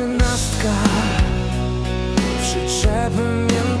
trzynastka. Przyczepy miętowe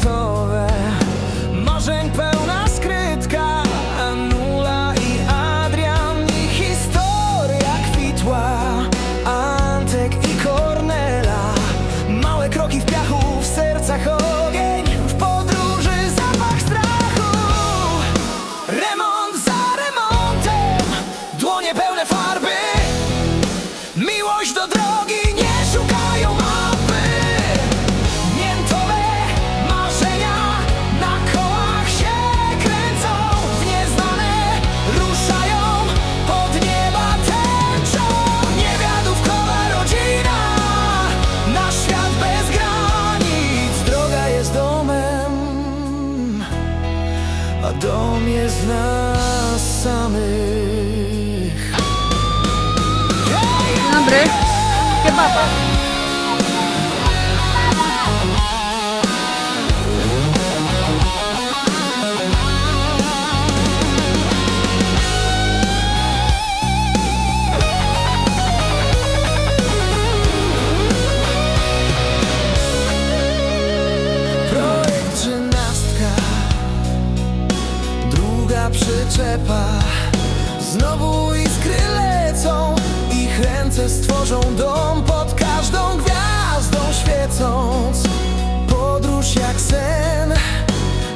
w nas samych dobry. Kebaba. Przyczepa. Znowu iskry lecą Ich ręce stworzą dom Pod każdą gwiazdą świecąc. Podróż jak sen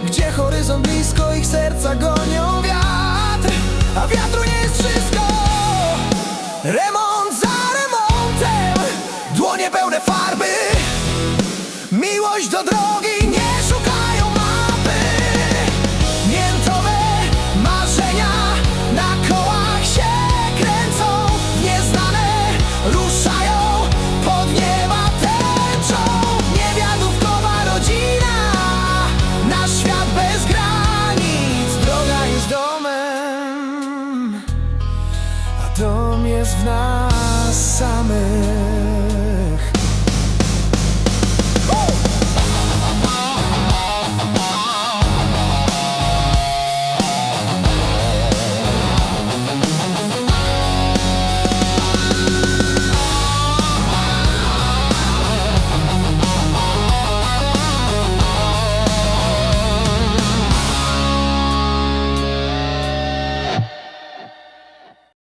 Gdzie horyzont blisko Ich serca gonią wiatr. A wiatru nie jest wszystko. Remont za remontem Dłonie pełne farby. Miłość do drogi domem A